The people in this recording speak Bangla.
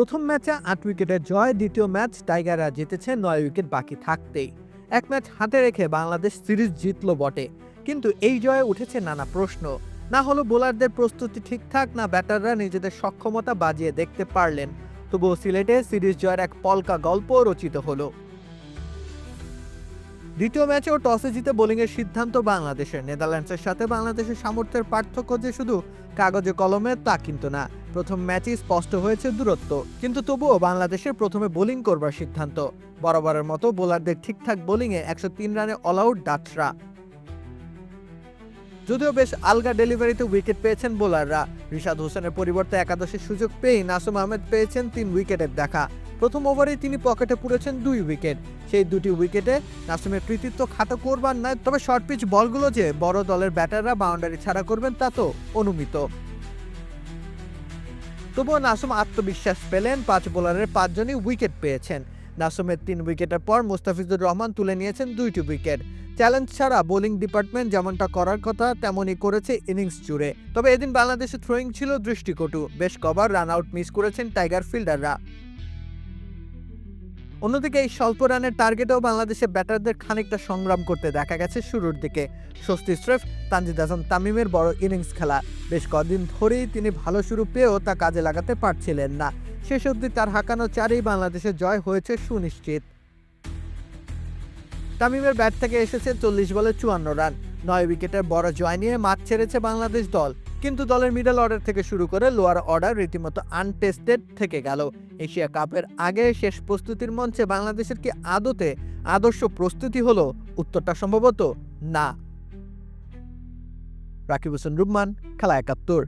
প্রথম ম্যাচে আট উইকেটের জয়, দ্বিতীয় ম্যাচ টাইগাররা জিতেছে নয় উইকেট বাকি থাকতেই। এক ম্যাচ হাতে রেখে বাংলাদেশ সিরিজ জিতলো বটে। কিন্তু এই জয়ে উঠেছে নানা প্রশ্ন। না হলো বোলারদের প্রস্তুতি ঠিকঠাক, না ব্যাটাররা নিজেদের সক্ষমতা বাজিয়ে দেখতে পারলেন। তবুও সিলেটে সিরিজ জয়ের এক পলকা গল্প রচিত হলো। দ্বিতীয় ম্যাচেও টসে জিতে বোলিংয়ের সিদ্ধান্ত বাংলাদেশের। নেদারল্যান্ডসের সাথে বাংলাদেশের সামর্থ্যের পার্থক্য যে শুধু কাগজে কলমে, তা কিন্তু না। প্রথম ম্যাচেই স্পষ্ট হয়েছে দূরত্ব। কিন্তু তবুও বাংলাদেশের প্রথমে বোলিং করবার সিদ্ধান্ত। বরাবরের মতো বোলারদের ঠিকঠাক বোলিংয়ে একশো তিন রানে অল আউট ডাচরা যদিও বেশ আলগা ডেলিভারিতে উইকেট পেয়েছেন বোলাররা। রিশাদ হোসেনের পরিবর্তে একাদশের সুযোগ পেয়েই নাসুম আহমেদ পেয়েছেন তিন উইকেটের দেখা। প্রথম ওভারেই তিনি পকেটে পুরেছেন দুই উইকেট। সেই দুটি উইকেটে নাসুমের কৃতিত্ব খাটো করবার নয়, তবে শর্ট পিচ বলগুলো যে বড় দলের ব্যাটাররা বাউন্ডারি ছাড়া করবেন তা তো অনুমিত। তবুও নাসুম আত্মবিশ্বাস পেলেন, পাঁচ বোলারের পাঁচজনই উইকেট পেয়েছেন। নাসুমের তিন উইকেটের পর মুস্তাফিজুর রহমান তুলে নিয়েছেন দুইটি উইকেট। চ্যালেঞ্জ ছাড়া বোলিং ডিপার্টমেন্ট যেমনটা করার কথা, তেমনই করেছে ইনিংস জুড়ে। তবে এদিন বাংলাদেশে থ্রোয়িং ছিল দৃষ্টিকটু। বেশ কবার রান আউট মিস করেছেন টাইগার ফিল্ডাররা। অন্যদিকে এই স্বল্প রানের টার্গেটেও বাংলাদেশের ব্যাটারদের খানিকটা সংগ্রাম করতে দেখা গেছে শুরুর দিকে। স্বস্তি স্রেফ, তানজিদ হাসান তামিমের বড় ইনিংস খেলা। বেশ কদিন ধরেই তিনি ভালো শুরু পেয়েও তা কাজে লাগাতে পারছিলেন না। শেষ অবধি তার হাঁকানো চারেই বাংলাদেশের জয় হয়েছে সুনিশ্চিত। তামিমের ব্যাট থেকে এসেছে চল্লিশ বলে চুয়ান্ন রান। নয় উইকেটের বড় জয় নিয়ে মাঠ ছেড়েছে বাংলাদেশ দল। কিন্তু দলের মিডল অর্ডার থেকে শুরু করে লোয়ার অর্ডার রীতিমতো আনটেস্টেড থেকে গেল। এশিয়া কাপের আগে শেষ প্রস্তুতির মঞ্চে বাংলাদেশের কি আদতে আদর্শ প্রস্তুতি হলো? উত্তরটা সম্ভবত না। রাকিব হোসেন রুম্মান খেলা একাত্তর।